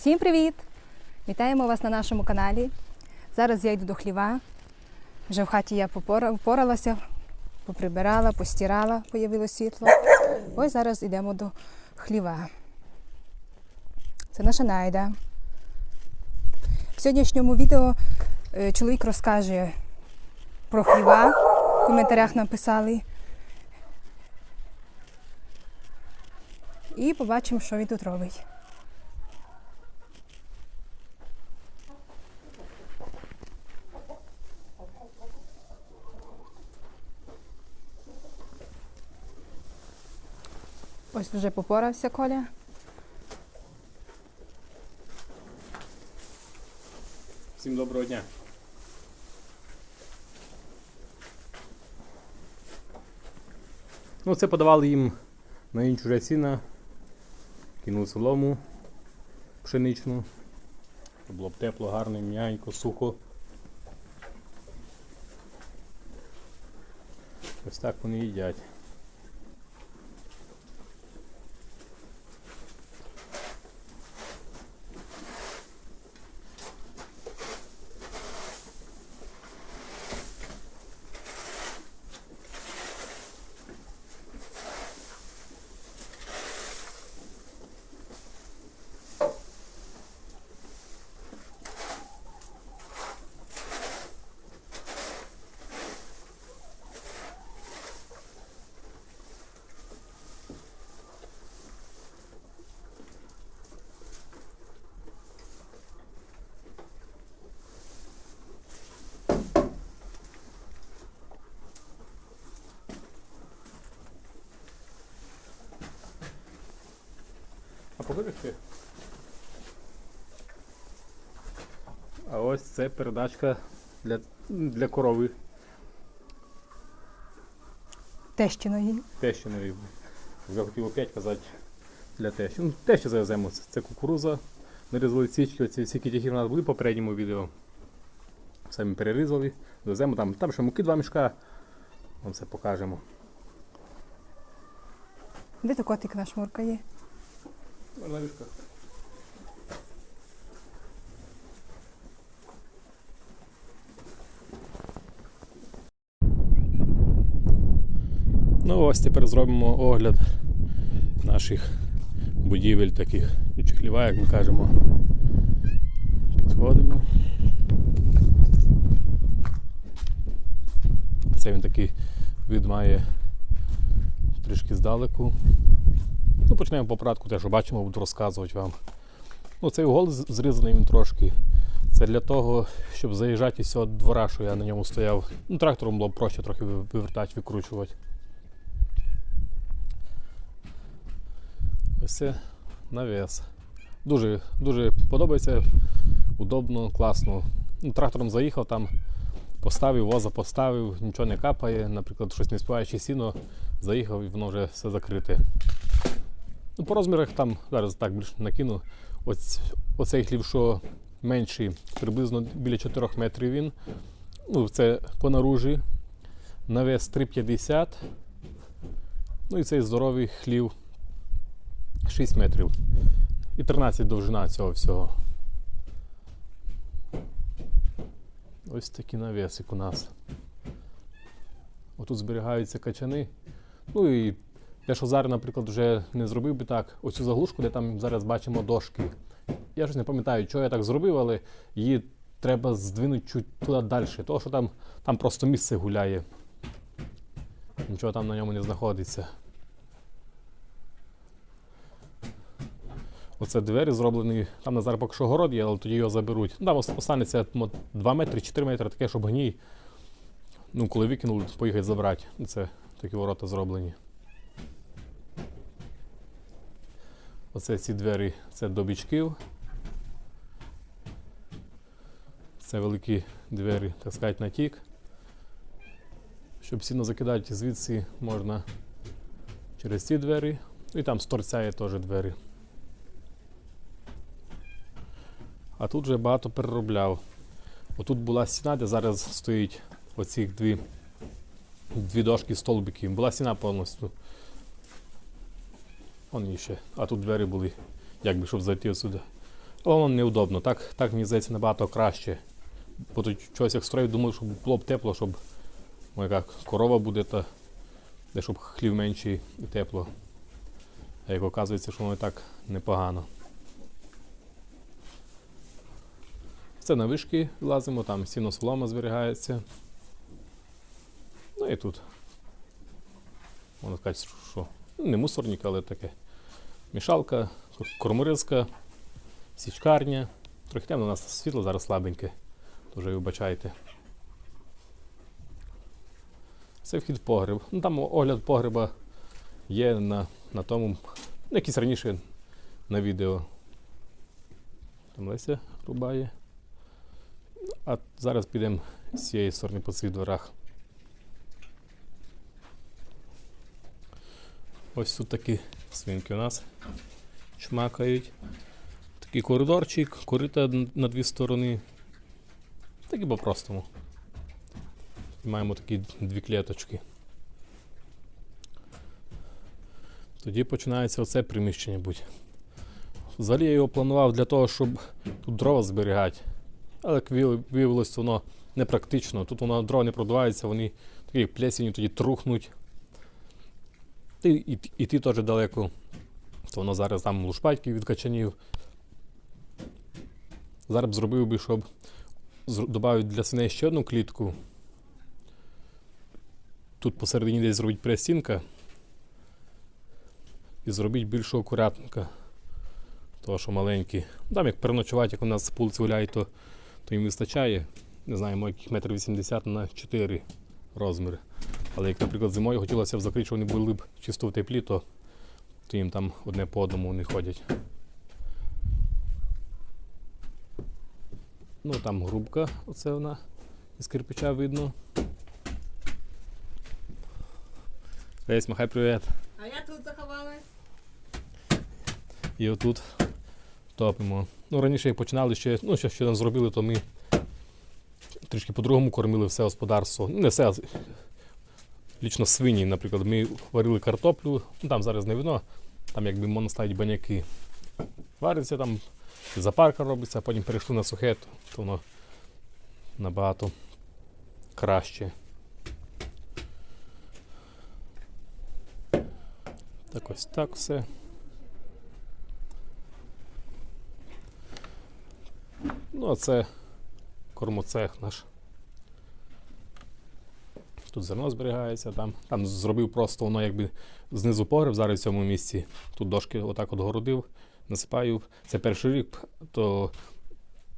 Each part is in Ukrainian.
Всім привіт! Вітаємо вас на нашому каналі. Зараз я йду до хліва. Вже в хаті я впоралася, поприбирала, постирала, появилось світло. Ось зараз йдемо до хліва. Це наша найда. В сьогоднішньому відео е, чоловік розкаже про хліва. В коментарях нам писали. І побачимо, що він тут робить. Ось вже попорався Коля. Всім доброго дня. Ну, це подавали їм на іншу вже сіна. Кинули солому пшеничну. Було б тепло, гарно, м'янько, сухо. Ось так вони їдять. А. А ось це передачка для, для корови Тещиної. тещиної. Вже хотів опять казати для тещі. Ну, тещі завеземо. Це, це кукуруза. Нарізали січки, оці всі які в нас були в попередньому відео. Самі перерізали. Завеземо там, там ще муки два мішка. Вам все покажемо. Де то котик наш муркає? На мішках. Ну ось тепер зробимо огляд наших будівель таких чи хліва, як ми кажемо. Підходимо. Це він такий від має трішки здалеку. Ну, почнемо по те, що бачимо, буду розказувати вам. Ну, цей угол зрізаний він трошки. Це для того, щоб заїжджати з цього двора, що я на ньому стояв. Ну, трактором було б проще трохи вивертати, викручувати. Ось це навіс. Дуже, дуже подобається, удобно, класно. Ну, трактором заїхав там, поставив, воза поставив, нічого не капає. Наприклад, щось не співаючи сіно, заїхав і воно вже все закрите. По розмірах там зараз так більш накину. Ось, оцей хлів, що менший, приблизно біля 4 метрів він. Ну, це по наружі. Навес 3,50. Ну і цей здоровий хлів 6 метрів. І 13 довжина цього всього. Ось такий навесик у нас. Отут зберігаються качани. Ну і те, що зараз, наприклад, вже не зробив би так, оцю заглушку, де там зараз бачимо дошки. Я щось не пам'ятаю, чого я так зробив, але її треба здвинути чуть туди далі. Тому що там, там просто місце гуляє. Нічого там на ньому не знаходиться. Оце двері зроблені. Там на зараз поки що город є, але тоді його заберуть. Ну, Там останеться 2 метри, 4 метри, таке, щоб гній. Ну, коли викинули, поїхати забрати. Це такі ворота зроблені. Оце ці двері це до бічків. Це великі двері, так сказати, на тік. Щоб сіно закидати звідси можна через ці двері. Ну, І там з торця є теж двері. А тут вже багато переробляв. Отут була стіна, де зараз стоїть оці дві, дві дошки столбики. Була стіна повністю. Он ще. А тут двері були, якби щоб зайти сюди. Але воно неудобно. Так, так мені здається набагато краще. Бо тут чогось як строїв, думав, щоб було б тепло, щоб ну, яка корова буде, та де щоб хлів менший і тепло. А як оказується, що воно і так непогано. Це на вишки лазимо, там сіно солома зберігається. Ну і тут. Можна сказати, що не мусорник, але таке. Мішалка, кор- корморизка, січкарня. Трохи темно, у нас світло зараз слабеньке, то вибачайте. Це вхід в погреб. Ну, там огляд погреба є на, на тому, ну, якийсь раніше на відео. Там Леся рубає. А зараз підемо з цієї сторони по цих дворах. Ось тут такі свинки у нас чмакають. Такий коридорчик, корита на дві сторони. Так і по-простому. Маємо такі дві клеточки. Тоді починається оце приміщення будь. Взагалі я його планував для того, щоб тут дрова зберігати. Але виявилось, воно непрактично. Тут воно дрова не продувається, вони такі плесені тоді трухнуть. Й і, і ті теж далеко. То воно зараз там лушпатьки від качанів. Зараз б зробив би, щоб додати для свиней ще одну клітку. Тут посередині десь зробити перестінка. І зробити більшого курятника. Того, що маленький. Там як переночувати, як у нас вулиці гуляють, то, то їм вистачає. Не знаю, моїх метр 80 на 4 розміри. Але як, наприклад, зимою хотілося б закрити, що вони були б чисто в теплі, то, то їм там одне по одному не ходять. Ну там грубка, оце вона із кирпича видно. Лесь, махай привіт. А я тут заховалась. І отут топимо. Ну, раніше як починали ще, ну, що, що там зробили, то ми трішки по-другому кормили все господарство. Ну, не все, лічно свині, наприклад. Ми варили картоплю, ну там зараз не вино, там якби можна ставити баняки. Вариться там, запарка робиться, а потім перейшли на сухе, то, воно набагато краще. Так ось так все. Ну, а це кормоцех наш. Тут зерно зберігається, там, там зробив просто воно якби знизу погреб зараз в цьому місці. Тут дошки отак от городив, насипаю. Це перший рік, то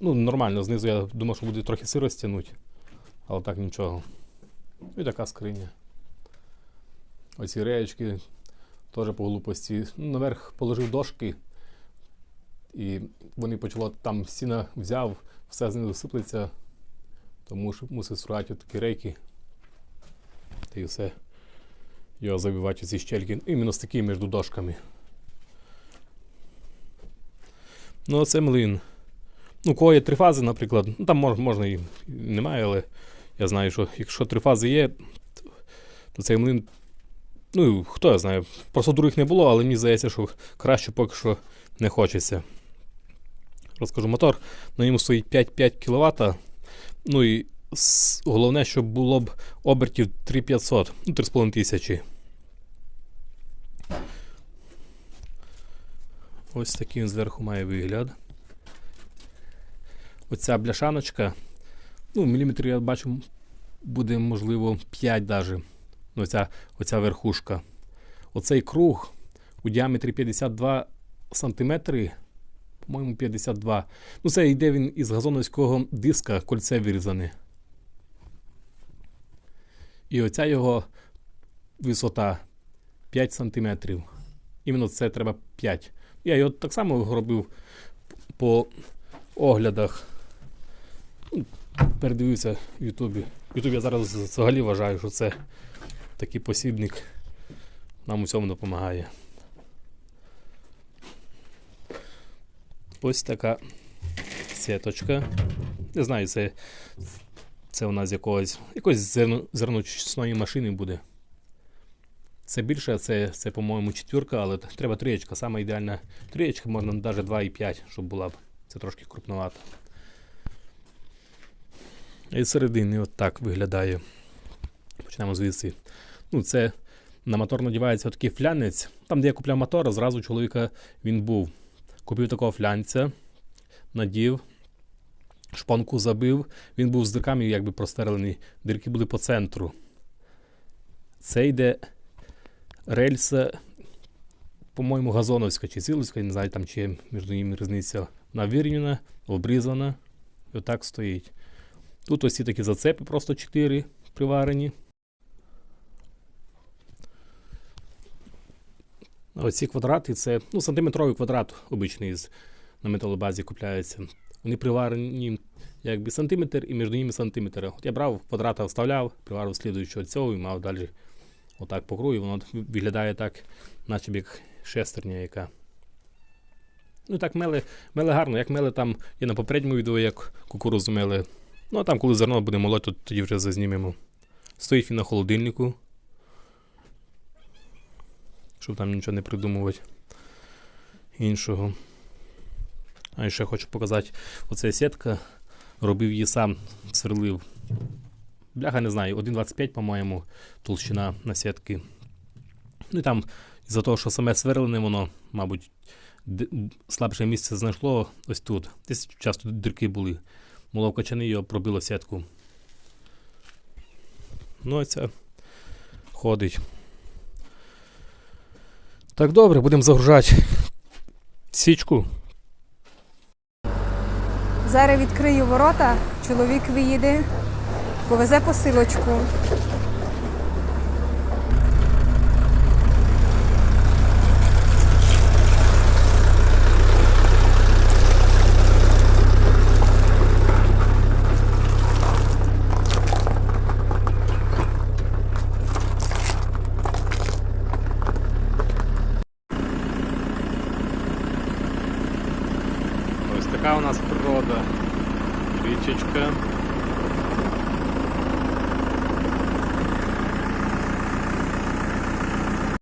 ну, нормально, знизу я думав, що буде трохи сиро стягнути, але так нічого. І така скриня. Оці реєчки теж по глупості. Ну, наверх положив дошки, і вони почало там стіна взяв, все знизу сиплеться, тому що мусив строїти такі рейки. Й все. Його забивати у ці щельки. Іменно з такими між дошками. Ну, це млин. Ну, кого є три фази, наприклад, ну там мож, можна і немає, але я знаю, що якщо три фази є, то, цей млин. Ну, хто я знає, просто других не було, але мені здається, що краще поки що не хочеться. Розкажу мотор. На ньому стоїть 5-5 кВт. Ну і головне, щоб було б обертів 3500, ну 3,5 тисячі. Ось такий він зверху має вигляд. Оця бляшаночка. Ну, міліметрів я бачу, буде, можливо, 5 даже. Ну, оця, оця верхушка. Оцей круг у діаметрі 52 сантиметри по-моєму, 52. Ну, це йде він із газоновського диска, кольце вирізане. І оця його висота 5 см. Іменно це треба 5. Я його так само робив по оглядах. Ну, Передивився в Ютубі. В Ютубі я зараз взагалі вважаю, що це такий посібник нам у цьому допомагає. Ось така сіточка. Не знаю, це, це вона з якогось якоїсь зерно, машини буде. Це більше, це, це по-моєму, четвірка, але треба трієчка. Саме ідеальна трієчка, можна навіть 2,5, щоб була б. Це трошки крупновато. І середини от так виглядає. Почнемо звідси. Ну, це на мотор надівається такий флянець. Там, де я купляв мотора, зразу чоловіка він був. Купив такого флянця, надів, шпонку забив. Він був з дирками якби прострелений. Дирки були по центру. Це йде рельса, по-моєму, газоновська чи сіловська, не знаю, там чи між ними різниця. Вона вирівняна, обрізана. І отак стоїть. Тут ось ці такі зацепи, просто 4 приварені. Оці квадрати це ну, сантиметровий квадрат обичний на металобазі купляється. Вони приварені якби сантиметр і між ними сантиметр. От я брав квадрата, вставляв, приварив слідуючого цього і мав далі отак по кругу, і воно виглядає так, наче як шестерня яка. Ну так мели, мели гарно, як мели там є на попередньому відео, як кукурузу мели. Ну а там, коли зерно буде молоть, то тоді вже зазнімемо. Стоїть він на холодильнику. Щоб там нічого не придумувати іншого. А і ще хочу показати, оця сітка робив її сам, сверлив. Бляха, не знаю, 1,25, по-моєму, толщина на сітки. Ну і там, за того, що саме сверлене, воно, мабуть, слабше місце знайшло ось тут. Десь часто дірки були. Молов качани його пробило сітку. Ну, а ця ходить. Так, добре, будемо загружати січку. Зараз відкрию ворота, чоловік виїде, повезе посилочку.